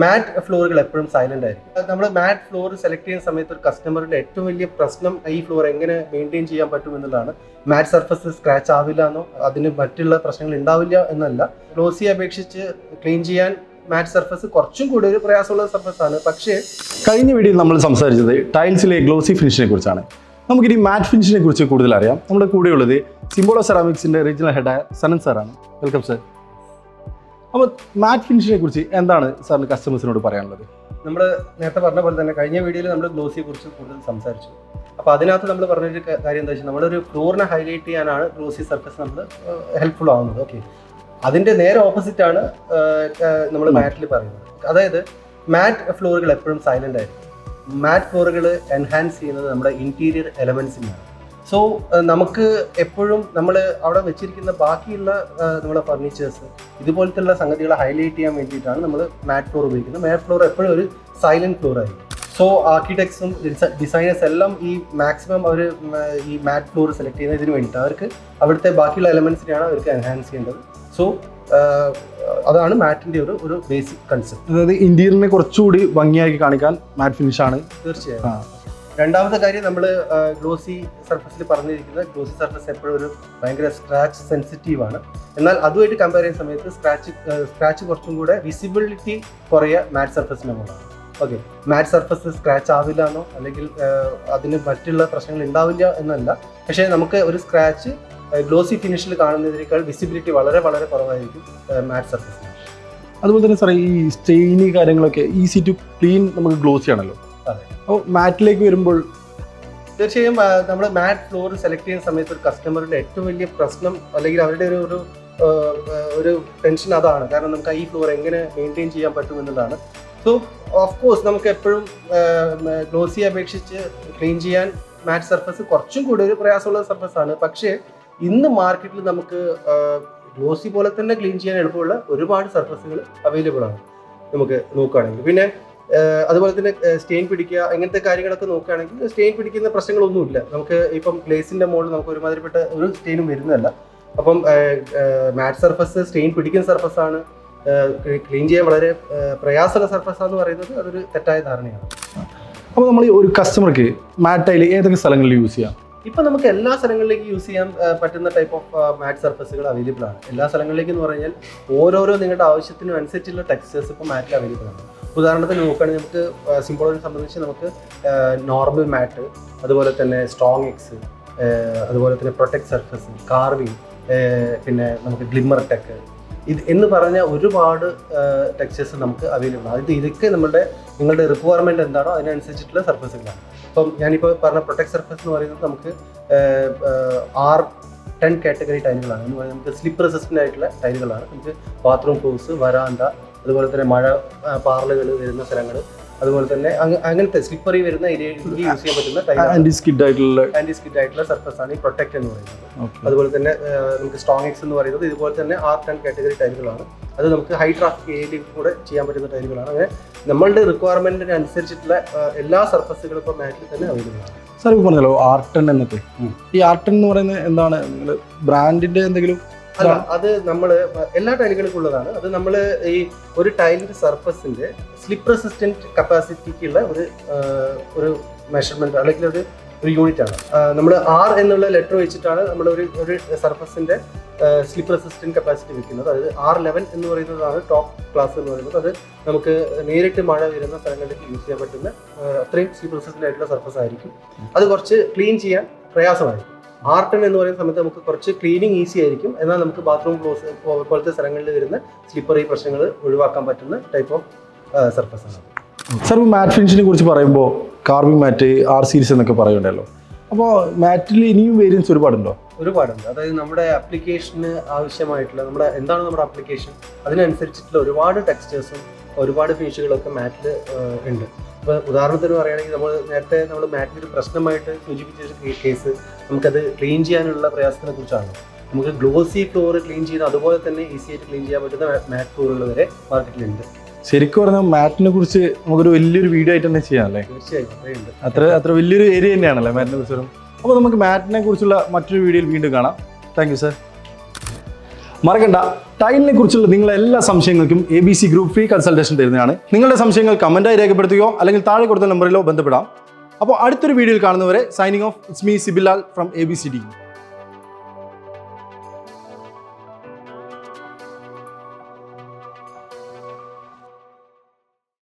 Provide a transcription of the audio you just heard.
മാറ്റ് ഫ്ലോറുകൾ എപ്പോഴും സൈലന്റ് ആയിരിക്കും. നമ്മൾ മാറ്റ് ഫ്ലോർ സെലക്ട് ചെയ്യുന്ന സമയത്ത് ഒരു കസ്റ്റമറിന്റെ ഏറ്റവും വലിയ പ്രശ്നം ഈ ഫ്ലോർ എങ്ങനെ മെയിന്റെയിൻ ചെയ്യാൻ പറ്റും എന്നുള്ളതാണ്. മാറ്റ് സർഫസ് സ്ക്രാച്ച് ആവില്ല എന്നോ അതിന് മറ്റുള്ള പ്രശ്നങ്ങൾ ഉണ്ടാവില്ല എന്നല്ല. ഗ്ലോസിയെ അപേക്ഷിച്ച് ക്ലീൻ ചെയ്യാൻ മാറ്റ് സർഫസ് കുറച്ചും കൂടി ഒരു പ്രയാസമുള്ള സർഫസ് ആണ്. പക്ഷേ കഴിഞ്ഞ വീഡിയോയിൽ നമ്മൾ സംസാരിച്ചത് ടൈൽസിലെ ഗ്ലോസി ഫിനിഷിനെ കുറിച്ചാണ്. നമുക്കിനി മാറ്റ് ഫിനിഷിനെ കുറിച്ച് കൂടുതൽ അറിയാം നമ്മുടെ കൂടെയുള്ളത് സിംബോളോ സെറാമിക്സിന്റെ റീജിയണൽ ഹെഡായ സനൻ സാറാണ് വെൽക്കം സർ അപ്പോൾ മാറ്റ് ഫിനിഷിനെ കുറിച്ച് എന്താണ് സാറിന് കസ്റ്റമേഴ്സിനോട് പറയാനുള്ളത്? നമ്മൾ നേരത്തെ പറഞ്ഞ പോലെ തന്നെ കഴിഞ്ഞ വീഡിയോയിൽ നമ്മൾ ഗ്ലോസിയെ കുറിച്ച് കൂടുതൽ സംസാരിച്ചു. അപ്പോൾ അതിനകത്ത് നമ്മൾ പറഞ്ഞൊരു കാര്യം എന്താ വെച്ചാൽ നമ്മളൊരു ഫ്ലോറിനെ ഹൈലൈറ്റ് ചെയ്യാനാണ് ഗ്ലോസി സർഫസ് നമ്മൾ ഹെൽപ്ഫുൾ ആവുന്നത്. ഓക്കെ അതിന്റെ നേരെ ഓപ്പോസിറ്റ് ആണ് നമ്മൾ മാറ്റിൽ പറയുന്നത്. അതായത് മാറ്റ് ഫ്ലോറുകൾ എപ്പോഴും സൈലന്റ് ആയിരിക്കും. മാറ്റ് ഫ്ലോറുകൾ എൻഹാൻസ് ചെയ്യുന്നത് നമ്മുടെ ഇന്റീരിയർ എലമെന്റ്സിനാണ് സോ നമുക്ക് എപ്പോഴും നമ്മൾ അവിടെ വെച്ചിരിക്കുന്ന ബാക്കിയുള്ള നമ്മുടെ ഫർണിച്ചേഴ്സ് ഇതുപോലത്തെ സംഗതികളെ ഹൈലൈറ്റ് ചെയ്യാൻ വേണ്ടിയിട്ടാണ് നമ്മൾ മാറ്റ് ഫ്ലോർ ഉപയോഗിക്കുന്നത്. മാറ്റ് ഫ്ലോർ എപ്പോഴും ഒരു സൈലന്റ് ഫ്ലോർ ആയിരിക്കും. സോ ആർക്കിടെക്ട്സും ഡിസൈനേഴ്സ് എല്ലാം ഈ മാക്സിമം അവർ ഈ മാറ്റ് ഫ്ലോർ സെലക്ട് ചെയ്യുന്നതിന് വേണ്ടിയിട്ട് അവർക്ക് അവിടുത്തെ ബാക്കിയുള്ള എലമെന്റ്സിനെയാണ് അവർക്ക് എൻഹാൻസ് ചെയ്യേണ്ടത്. സോ അതാണ് മാറ്റിന്റെ ഒരു ഒരു ബേസിക് കൺസെപ്റ്റ് അതായത് ഇന്റീരിയറിനെ കുറച്ചുകൂടി ഭംഗിയാക്കി കാണിക്കാൻ മാറ്റ് ഫിനിഷ് ആണ്. തീർച്ചയായും. രണ്ടാമത്തെ കാര്യം നമ്മൾ ഗ്ലോസി സർഫസിൽ പറഞ്ഞിരിക്കുന്നത് ഗ്ലോസി സർഫസ് എപ്പോഴും ഒരു ഭയങ്കര സ്ക്രാച്ച് സെൻസിറ്റീവ് ആണ്. എന്നാൽ അതുമായിട്ട് കമ്പയർ ചെയ്യുന്ന സമയത്ത് സ്ക്രാച്ച് സ്ക്രാച്ച് കുറച്ചും കൂടെ വിസിബിലിറ്റി കുറയ മാറ്റ് സർഫസിന് മുകളാണ് ഓക്കെ മാറ്റ് സർഫസ് സ്ക്രാച്ച് ആവില്ല എന്നോ അല്ലെങ്കിൽ അതിന് മറ്റുള്ള പ്രശ്നങ്ങൾ ഉണ്ടാവില്ല എന്നല്ല. പക്ഷേ നമുക്ക് ഒരു സ്ക്രാച്ച് ഗ്ലോസി ഫിനിഷിൽ കാണുന്നതിനേക്കാൾ വിസിബിലിറ്റി വളരെ വളരെ കുറവായിരിക്കും മാറ്റ് സർഫസിന് അതുപോലെ തന്നെ സാറേ ഈ സ്റ്റെയിനി കാര്യങ്ങളൊക്കെ ഈസി ടു ക്ലീൻ നമുക്ക് ഗ്ലോസി ആണല്ലോ. അപ്പോൾ മാറ്റിലേക്ക് വരുമ്പോൾ? തീർച്ചയായും നമ്മൾ മാറ്റ് ഫ്ലോർ സെലക്ട് ചെയ്യുന്ന സമയത്ത് ഒരു കസ്റ്റമറിന്റെ ഏറ്റവും വലിയ പ്രശ്നം അല്ലെങ്കിൽ അവരുടെ ഒരു ഒരു ഒരു ടെൻഷൻ അതാണ്. കാരണം നമുക്ക് ഈ ഫ്ലോർ എങ്ങനെ മെയിന്റെയിൻ ചെയ്യാൻ പറ്റും എന്നുള്ളതാണ്. സോ ഓഫ് കോഴ്സ് നമുക്ക് എപ്പോഴും ഗ്ലോസി അപേക്ഷിച്ച് ക്ലീൻ ചെയ്യാൻ മാറ്റ് സർഫസ് കുറച്ചും കൂടി ഒരു പ്രയാസമുള്ള സർഫസ് ആണ് പക്ഷേ ഇന്ന് മാർക്കറ്റിൽ നമുക്ക് ഗ്ലോസി പോലെ തന്നെ ക്ലീൻ ചെയ്യാൻ എളുപ്പമുള്ള ഒരുപാട് സർഫസുകൾ അവൈലബിൾ ആണ് നമുക്ക് നോക്കുകയാണെങ്കിൽ. പിന്നെ അതുപോലെ തന്നെ സ്റ്റെയിൻ പിടിക്കുക ഇങ്ങനത്തെ കാര്യങ്ങളൊക്കെ നോക്കുകയാണെങ്കിൽ സ്റ്റെയിൻ പിടിക്കുന്ന പ്രശ്നങ്ങളൊന്നുമില്ല. നമുക്ക് ഇപ്പം ഗ്ലേസിന്റെ മുകളിൽ നമുക്ക് ഒരുമാതിരിപ്പെട്ട ഒരു സ്റ്റെയിനും വരുന്നതല്ല. അപ്പം മാറ്റ് സർഫസ് സ്റ്റെയിൻ പിടിക്കുന്ന സർഫസ് ആണ് ക്ലീൻ ചെയ്യാൻ വളരെ പ്രയാസമുള്ള സർഫസ് എന്ന് പറയുന്നത് അതൊരു തെറ്റായ ധാരണയാണ്. അപ്പോൾ നമ്മൾ ഒരു കസ്റ്റമർക്ക് മാറ്റ് ടൈൽ ഏതൊക്കെ സ്ഥലങ്ങളിൽ യൂസ് ചെയ്യാം? ഇപ്പം നമുക്ക് എല്ലാ സ്ഥലങ്ങളിലേക്കും യൂസ് ചെയ്യാൻ പറ്റുന്ന ടൈപ്പ് ഓഫ് മാറ്റ് സർഫസുകൾ അവൈലബിൾ ആണ്. എല്ലാ സ്ഥലങ്ങളിലേക്കും എന്ന് പറഞ്ഞാൽ ഓരോരോ നിങ്ങളുടെ ആവശ്യത്തിനും അനുസരിച്ചുള്ള ടെക്സ്റ്റേഴ്സ് ഇപ്പോൾ മാറ്റിൽ അവൈലബിൾ ആണ്. ഉദാഹരണത്തിന് നോക്കുകയാണെങ്കിൽ നമുക്ക് സിംബോളിനെ സംബന്ധിച്ച് നമുക്ക് നോർമൽ മാറ്റ് അതുപോലെ തന്നെ സ്ട്രോങ് എക്സ് അതുപോലെ തന്നെ പ്രൊട്ടക്ട് സർഫസ് കാർവിങ് പിന്നെ നമുക്ക് ഗ്ലിമ്മർ ടെക്ക് ഇത് എന്ന് പറഞ്ഞ ഒരുപാട് ടെക്സ്റ്റേഴ്സ് നമുക്ക് അവൈലബിൾ ആണ്. ഇത് ഇതൊക്കെ നമ്മുടെ നിങ്ങളുടെ റിക്വയർമെന്റ് എന്താണോ അതിനനുസരിച്ചിട്ടുള്ള സർഫസുകളാണ് ഇപ്പം ഞാനിപ്പോൾ പറഞ്ഞ പ്രൊട്ടക്ട് സർഫസ് എന്ന് പറയുന്നത് നമുക്ക് ആർ ടെൻ കാറ്റഗറി ടൈലുകളാണ് എന്ന് പറയുന്നത് നമുക്ക് സ്ലിപ്പ് റെസിസ്റ്റന്റ് ആയിട്ടുള്ള ടൈലുകളാണ് നമുക്ക് ബാത്റൂം ഫ്ലോസ് വരാന്ത അതുപോലെ തന്നെ മഴ പാർലുകൾ വരുന്ന സ്ഥലങ്ങൾ അതുപോലെ തന്നെ അങ്ങനത്തെ സ്ലിപ്പറി വരുന്ന ഏരിയയിൽ യൂസ് ചെയ്യാൻ പറ്റുന്ന ആന്റി സ്കിഡ് ആയിട്ടുള്ള ആന്റി സ്കിഡ് ആയിട്ടുള്ള സർഫസ് ആണ് ഈ പ്രൊട്ടക്ട് എന്ന് പറയുന്നത്. അതുപോലെ തന്നെ നമുക്ക് സ്ട്രോങ് എക്സ് എന്ന് പറയുന്നത് ഇതുപോലെ തന്നെ ആർ ടെൻ കാറ്റഗറി ടൈലുകളാണ് അത് നമുക്ക് ഹൈ ട്രാഫിക് ഏരിയയിൽ കൂടെ ചെയ്യാൻ പറ്റുന്ന ടൈലുകളാണ് അങ്ങനെ നമ്മളുടെ റിക്വയർമെന്റിന് അനുസരിച്ചിട്ടുള്ള എല്ലാ സർഫസുകളും ഇപ്പോൾ മാറ്റിൽ തന്നെ അവൈലബിൾ ആണ്. സാർ ഇപ്പോൾ പറഞ്ഞല്ലോ ആർട്ടൺ എന്നൊക്കെ. ഈ ആർട്ടൺ എന്ന് പറയുന്നത് എന്താണ്? നിങ്ങൾ ബ്രാൻഡിന്റെ എന്തെങ്കിലും അല്ല അത്. നമ്മൾ എല്ലാ ടൈലുകൾക്കും ഉള്ളതാണ് അത് നമ്മൾ ഈ ഒരു ടൈലിന്റെ സർഫസിന്റെ സ്ലിപ്പ് റെസിസ്റ്റന്റ് കപ്പാസിറ്റിക്കുള്ള ഒരു ഒരു മെഷർമെന്റ് അല്ലെങ്കിൽ ഒരു ഒരു യൂണിറ്റ് ആണ് നമ്മൾ ആർ എന്നുള്ള ലെറ്റർ വെച്ചിട്ടാണ് നമ്മൾ ഒരു ഒരു സർഫസിന്റെ സ്ലിപ്പ് റെസിസ്റ്റന്റ് കപ്പാസിറ്റി വെക്കുന്നത്. അതായത് ആർ ലെവൻ എന്ന് പറയുന്നതാണ് ടോപ്പ് ക്ലാസ് എന്ന് പറയുന്നത്. അത് നമുക്ക് നേരിട്ട് മഴ വരുന്ന സ്ഥലങ്ങളിലേക്ക് യൂസ് ചെയ്യാൻ പറ്റുന്ന അത്രയും സ്ലിപ്പ് റെസിസ്റ്റന്റ് ആയിട്ടുള്ള സർഫസ് ആയിരിക്കും. അത് കുറച്ച് ക്ലീൻ ചെയ്യാൻ പ്രയാസമായിരിക്കും. ആർട്ടൺ എന്ന് പറയുന്ന സമയത്ത് നമുക്ക് കുറച്ച് ക്ലീനിങ് ഈസി ആയിരിക്കും. എന്നാൽ നമുക്ക് ബാത്റൂം ക്ലോസ് പോലത്തെ സ്ഥലങ്ങളിൽ വരുന്ന സ്ലിപ്പറി പ്രശ്നങ്ങൾ ഒഴിവാക്കാൻ പറ്റുന്ന ടൈപ്പ് ഓഫ് സർഫസ് ആണ്. സാർ മാറ്റ് ഫിനിഷിനെ കുറിച്ച് പറയുമ്പോൾ കാർവിംഗ് മാറ്റ് ആർ സീരീസ് എന്നൊക്കെ പറയുന്നുണ്ടല്ലോ. അപ്പോൾ മാറ്റിൽ ഇനിയും വേരിയൻസ് ഒരുപാടുണ്ടോ? ഒരുപാടുണ്ട്. അതായത് നമ്മുടെ ആപ്ലിക്കേഷന് ആവശ്യമായിട്ടുള്ള നമ്മുടെ എന്താണ് നമ്മുടെ അപ്ലിക്കേഷൻ അതിനനുസരിച്ചിട്ടുള്ള ഒരുപാട് ടെക്സ്റ്റേഴ്സും ഒരുപാട് ഫിനിഷുകളൊക്കെ മാറ്റിൽ ഉണ്ട്. ഇപ്പോൾ ഉദാഹരണത്തിന് പറയുകയാണെങ്കിൽ നമ്മൾ നേരത്തെ നമ്മൾ മാറ്റിന് ഒരു പ്രശ്നമായിട്ട് സൂചിപ്പിച്ച കേസ് നമുക്കത് ക്ലീൻ ചെയ്യാനുള്ള പ്രയാസത്തിനെ കുറിച്ചാണ്. നമുക്ക് ഗ്ലോസി ഫ്ലോർ ക്ലീൻ ചെയ്യുന്ന അതുപോലെ തന്നെ ഈസി ആയിട്ട് ക്ലീൻ ചെയ്യാൻ പറ്റുന്ന മാറ്റ് ഫ്ലോറുകൾ വരെ മാർക്കറ്റിലുണ്ട്. ശരിക്കും പറഞ്ഞാൽ മാറ്റിനെ കുറിച്ച് നമുക്കൊരു വലിയൊരു വീഡിയോ ആയിട്ട് തന്നെ ചെയ്യാമല്ലേ തീർച്ചയായും അത്രയുണ്ട്. അത്ര അത്ര വലിയൊരു ഏരിയ തന്നെയാണല്ലേ മാറ്റിനെ കുറിച്ചും അപ്പോൾ നമുക്ക് മാറ്റിനെ കുറിച്ചുള്ള മറ്റൊരു വീഡിയോയിൽ വീണ്ടും കാണാം. താങ്ക് യു സാർ മറക്കണ്ട. ടൈലിനെ കുറിച്ചുള്ള നിങ്ങളെ എല്ലാ സംശയങ്ങൾക്കും A B C group free consultation തരുന്നതാണ്. നിങ്ങളുടെ സംശയങ്ങൾ കമന്റായി രേഖപ്പെടുത്തുകയോ അല്ലെങ്കിൽ താഴെ കൊടുത്ത നമ്പറിലോ ബന്ധപ്പെടാം. അപ്പോൾ അടുത്തൊരു വീഡിയോയിൽ കാണുന്നവരെ signing off it's me Sibilal from A B C D